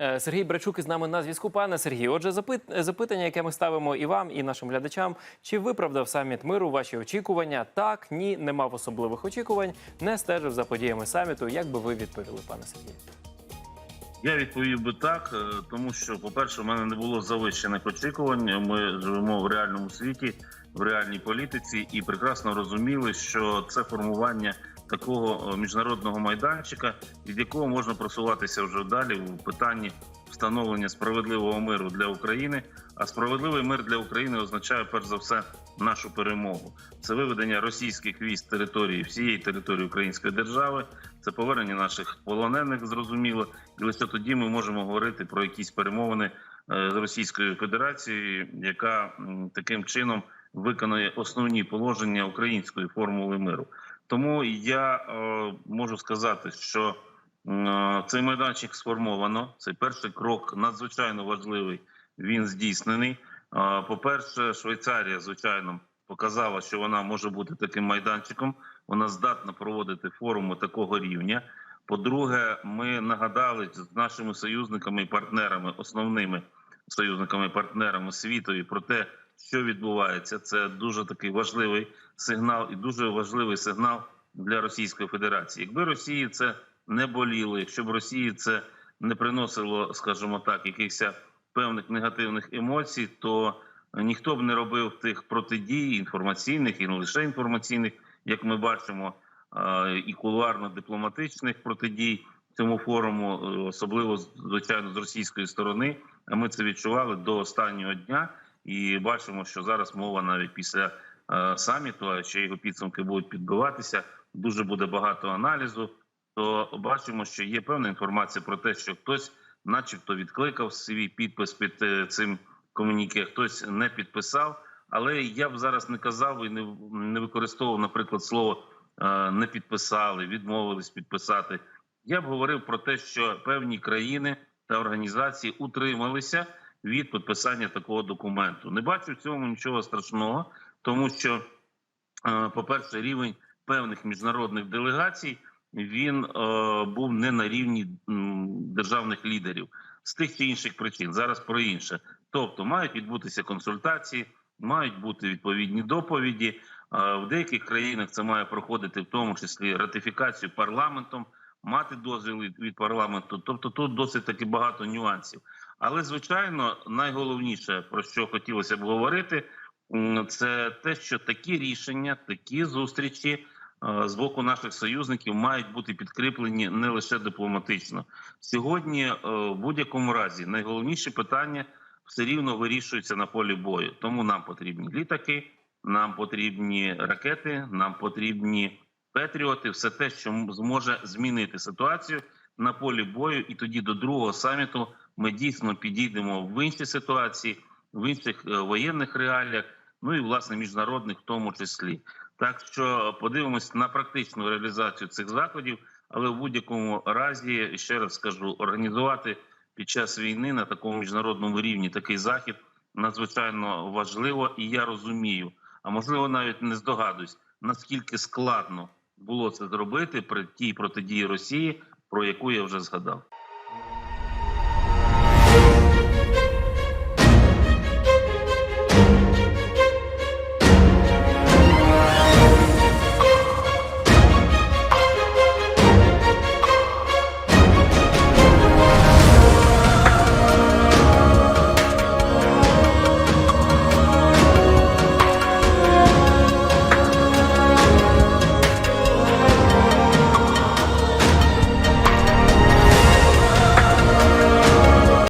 Е, Сергій Брачук із нами на зв'язку. Пане Сергію, отже, запит- запитання, яке ми ставимо і вам, і нашим глядачам. Чи виправдав саміт миру ваші очікування? Так, ні, не мав особливих очікувань, не стежив за подіями саміту. Як би ви відповіли, пане Сергію? Я відповів би так, е, тому що, по-перше, в мене не було завищених очікувань. Ми живемо в реальному світі, в реальній політиці, і прекрасно розуміли, що це формування такого е, міжнародного майданчика, від якого можна просуватися вже далі у питанні встановлення справедливого миру для України. А справедливий мир для України означає перш за все нашу перемогу. Це виведення російських військ території всієї території Української держави, це повернення наших полонених, зрозуміло, і лише тоді ми можемо говорити про якісь перемовини е, з Російською Федерацією, яка таким чином виконує основні положення української формули миру. Тому я е, можу сказати, що е, цей майданчик сформовано. Цей перший крок надзвичайно важливий. Він здійснений. Е, По-перше, Швейцарія, звичайно, показала, що вона може бути таким майданчиком. Вона здатна проводити форуми такого рівня. По-друге, ми нагадали з нашими союзниками і партнерами, основними союзниками і партнерами світові про те, що відбувається. Це дуже такий важливий сигнал і дуже важливий сигнал для Російської Федерації. Якби Росії це не боліло, якщо б Росії це не приносило, скажімо так, якихось певних негативних емоцій, то ніхто б не робив тих протидій інформаційних і не лише інформаційних, як ми бачимо, е, і кулуарно-дипломатичних протидій цьому форуму, е, особливо звичайно з російської сторони. А ми це відчували до останнього дня, і бачимо, що зараз мова навіть після е, саміту, а ще його підсумки будуть підбиватися. Дуже буде багато аналізу. То бачимо, що є певна інформація про те, що хтось, начебто, відкликав свій підпис під е, цим комуніке, хтось не підписав. Але я б зараз не казав і не, використовував, наприклад, слово е, не підписали, відмовились підписати. Я б говорив про те, що певні країни та організації утрималися від підписання такого документу. Не бачу в цьому нічого страшного, тому що, е, по-перше, рівень певних міжнародних делегацій він е, був не на рівні державних лідерів з тих чи інших причин. Зараз про інше. Тобто мають відбутися консультації, мають бути відповідні доповіді. Е, В деяких країнах це має проходити в тому числі ратифікацію парламентом, мати дозвіл від- від парламенту. Тобто тут досить таки багато нюансів. Але звичайно, найголовніше про що хотілося б говорити, це те, що такі рішення, такі зустрічі е, з боку наших союзників мають бути підкріплені не лише дипломатично. Сьогодні е, в будь-якому разі найголовніше питання все рівно вирішується на полі бою. Тому нам потрібні літаки, нам потрібні ракети, нам потрібні патріоти, все те, що зможе змінити ситуацію на полі бою, і тоді до другого саміту ми дійсно підійдемо в інші ситуації, в інших е, воєнних реаліях, ну і власне міжнародних, в тому числі. Так що подивимось на практичну реалізацію цих заходів, але в будь-якому разі ще раз скажу, організувати під час війни на такому міжнародному рівні такий захід надзвичайно важливо, і я розумію, а можливо навіть не здогадуюсь, наскільки складно було це зробити при тій протидії Росії, про яку я вже згадав.